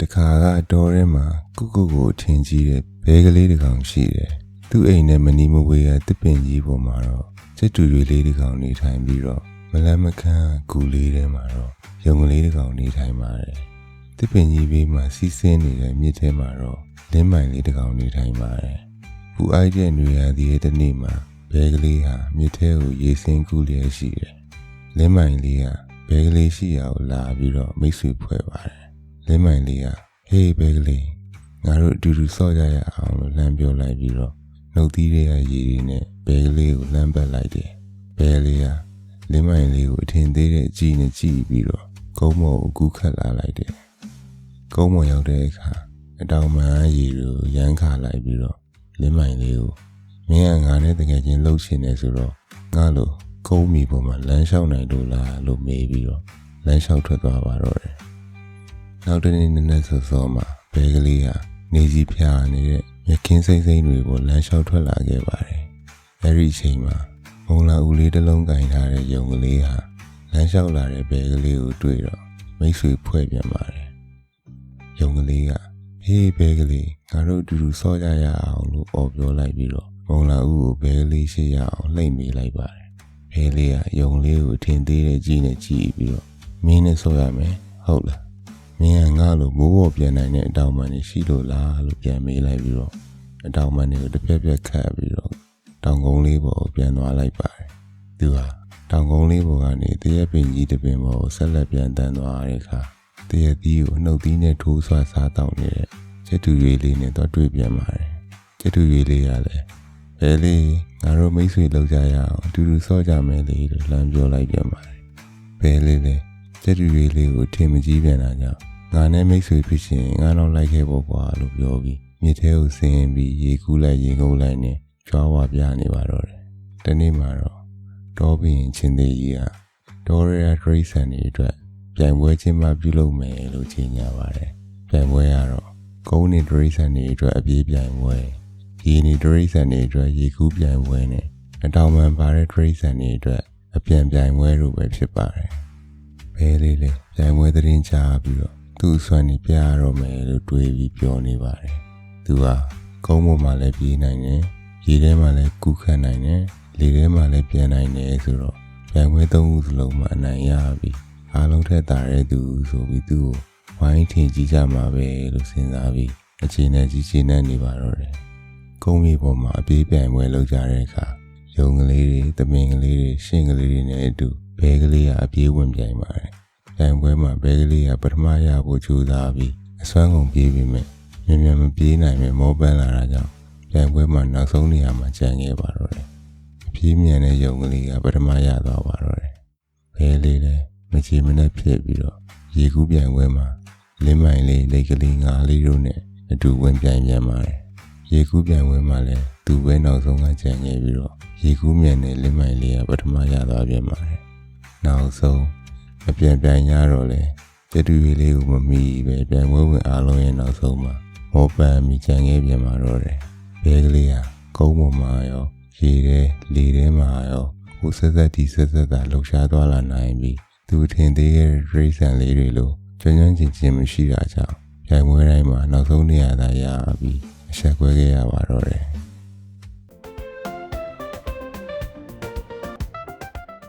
တခါကတော်ထဲမှာကုကုကိုထင်ကြီးတဲ့ဘဲကလေးတစ်ကောင်ရှိတယ်သူ့အိမ်နဲ့မနီမဝေးရတစ်ပင်ကြီးပေါ်မှာတော့စက်တူတွေလေးတစ်ကောင်နေထိုင်ပြီးတော့မလန်းမခန်းကူလေးထဲမှာတော့ရုံကလေးတစ်ကောင်နေထိုင်ပါတယ်တစ်ပင်ကြီးဘေးမှာစီးဆင်းနေတဲ့မြစ်ထဲမှာတော့လင်းမိုင်လေးတစ်ကောင်နေထိုင်ပါတယ်ပူအိုက်တဲ့နေရာဒီရဲ့တစ်နေ့မှာဘဲကလေးဟာမြစ်ထဲကိုရေဆင်းကူးလျက်ရှိတယ်လင်းမိုင်လေးဟာဘဲကလေးရှိရာကိုလာပြီးတော့မိတ်ဆွေဖွဲ့ပါတယ် လင်းမိုင်လေးဟာဟေးဘဲကလေးငါတို့အတူတူစော့ကြရအောင်လို့လှမ်းပြောလိုက်ပြီးတော့နှုတ်သီးရဲ့ရေတွေနဲ့ဘဲကလေးကိုလှမ်းပတ်လိုက်တယ်ဘဲလေးဟာလင်းမိုင်လေးကိုအထင်သေးတဲ့အကြည့်နဲ့ကြည့်ပြီးတော့ကုန်းမော်ကိုကူးခတ်လာလိုက်တယ်ကုန်းမော်ရောက်တဲ့အခါအတောင်မှန်ရေကိုရမ်းခါလိုက်ပြီးတော့လင်းမိုင်လေးကိုမင်းကငါနဲ့တကယ်ချင်းလှုပ်ရှင်နေဆိုတော့ငါလို့ကုန်းမီပေါ်မှာလမ်းလျှောက်နိုင်လို့လားလို့မေးပြီးတော့လမ်းလျှောက်ထွက်သွားပါတော့တယ် နောက်တနေ့နည်းနည်းစောစောမှာဘဲကလေးဟာနေကြီးဖျားနေတဲ့မြခင်းစိမ့်စိမ့်တွေကိုလမ်းလျှောက်ထွက်လာခဲ့ပါတယ်အဲဒီအချိန်မှာမုံလာဦးလေးတစ်လုံးကင်ထားတဲ့ယုံကလေးဟာလမ်းလျှောက်လာတဲ့ဘဲကလေးကိုတွေ့တော့မိတ်ဆွေဖွဲ့ပြန်ပါတယ်ယုံကလေးကဟေးဘဲကလေးငါတို့အတူတူစောကြရအောင်လို့អော်ပြောလိုက်ပြီးတော့မုံလာဦးကိုဘဲကလေးရှိရအောင်လှိမ့်မိလိုက်ပါတယ်ဘဲလေးကယုံလေးကိုထင်သေးတဲ့ကြည့်နဲ့ကြည့်ပြီးတော့မင်းနဲ့ဆောရမယ်ဟုတ်လား မင်းကငါ့လိုမိုးပေါ်ပြန်နိုင်တဲ့အတောင်ပံနေရှိလို့လားလို့ပြန်မေးလိုက်ပြီးတော့အတောင်ပံတွေကိုတစ်ပြက်ပြက်ခတ်ပြီးတော့တောင်ကုန်းလေးပေါ်ကိုပြန်သွားလိုက်ပါတယ်သူဟာတောင်ကုန်းလေးပေါ်ကနေတရက်ပင်ကြီးတစ်ပင်ပေါ်ကိုဆက်လက်ပြန်တန်းသွားတဲ့အခါတရက်သီးကိုနှုတ်သီးနဲ့ထိုးဆွစားတောင်းနေတဲ့ချက်တူရွေလေးနဲ့တော့တွေ့ပြန်ပါတယ်ချက်တူရွေလေးကလည်းဘယ်လေးငါတို့မိတ်ဆွေလောက်ကြရအောင်အတူတူဆော့ကြမယ်လေလို့လမ်းပြောလိုက်ပြန်ပါတယ်ဘယ်လေးလဲ ချက်တူရွေလေးကိုထင်မကြီးပြန်တာကြောင့်ငါနဲ့မိတ်ဆွေဖြစ်ရှင်ငါတော့လိုက်ခဲ့ဖို့ကွာလို့ပြောပြီးမြစ်ထဲကိုဆင်းပြီးရေကူးလိုက်ရေငုံလိုက်နဲ့ကြွားဝပြနေပါတော့တယ်။ဒီနေ့မှာတော့တောပင်ချင်းသေးကြီးကတောရရဒရိဆန်တွေအတွက်ပြိုင်ပွဲချင်းမှပြုလုပ်မယ်လို့ကြေညာပါတယ်။ပြိုင်ပွဲကတော့ကုန်းနေဒရိဆန်တွေအတွက်အပြေးပြိုင်ပွဲရေနေဒရိဆန်တွေအတွက်ရေကူးပြိုင်ပွဲနဲ့အတောင်ပံပါတဲ့ဒရိဆန်တွေအတွက်အပြန်ပြိုင်ပွဲတို့ပဲဖြစ်ပါတယ်။ ဘဲလေးလေးပြိုင်ပွဲသတင်းချပြီးတော့သူ့အစွမ်းနေပြရတော့မယ်လို့တွေးပြီးပြောနေပါတယ်။သူဟာကုန်းပေါ်မှာလည်းပြေးနိုင်တယ်။ရေထဲမှာလည်းကူးခတ်နိုင်တယ်။လေထဲမှာလည်းပြန်နိုင်တယ်ဆိုတော့ပြိုင်ပွဲသုံးခုစလုံးမှာအနိုင်ရပြီ။အားလုံးထက်သာတဲ့သူဆိုပြီးသူ့ကိုဝိုင်းထင်ကြည့်ကြမှာပဲလို့စဉ်းစားပြီးအခြေအနေကြီးချနေနေပါတော့တယ်။ကုန်းမြေပေါ်မှာအပြေးပြိုင်ပွဲလုပ်ကြတဲ့အခါရုံကလေးတွေတမင်ကလေးတွေရှင်းကလေးတွေနဲ့အတူ ဘဲကလေးကအပြေးဝင်ပြိုင်ပါတယ်။ပြိုင်ပွဲမှာဘဲကလေးကပထမရဖို့ကြိုးစားပြီးအစွမ်းကုန်ပြေးပြီးမြင်မြန်မပြေးနိုင်ပဲမောပန်းလာတာကြောင့်ပြိုင်ပွဲမှာနောက်ဆုံးနေရာမှာကျန်ခဲ့ပါတော့တယ်။အပြေးမြန်တဲ့ရုံကလေးကပထမရသွားပါတော့တယ်။ဘဲလေးလည်းမချေမနဲ့ဖြစ်ပြီးတော့ရေကူးပြိုင်ပွဲမှာလင်းမိုင်လေးလိတ်ကလေးငါလေးတို့နဲ့အတူဝင်ပြိုင်ပြန်ပါတယ်။ရေကူးပြိုင်ပွဲမှာလည်းသူပဲနောက်ဆုံးကကျန်ခဲ့ပြီးတော့ရေကူးမြန်တဲ့လင်းမိုင်လေးကပထမရသွားပြန်ပါတယ်။ နောက်ဆုံးအပြန်ပြိုင်ရတော့လေကျတူရီလေးကိုမမီပဲပြိုင်ပွဲဝင်အားလုံးရဲ့နောက်ဆုံးမှာမောပန်မိကျန်ခဲ့ပြန်มาတော့တယ်။ဘဲကလေးဟာကုန်းပေါ်မှာရောရေထဲလေထဲမှာရောဟိုဆက်ဆက်တီဆက်ဆက်တာလှုပ်ရှားသွားလာနိုင်ပြီးသူထင်သေးတဲ့ရိတ်ဆန်လေးတွေလိုကျွမ်းကျွမ်းကျင်ကျင်မရှိတာကြောင့်ပြိုင်ပွဲတိုင်းမှာနောက်ဆုံးနေရာသာရပြီးအဆက်ကွဲခဲ့ရပါတော့တယ်။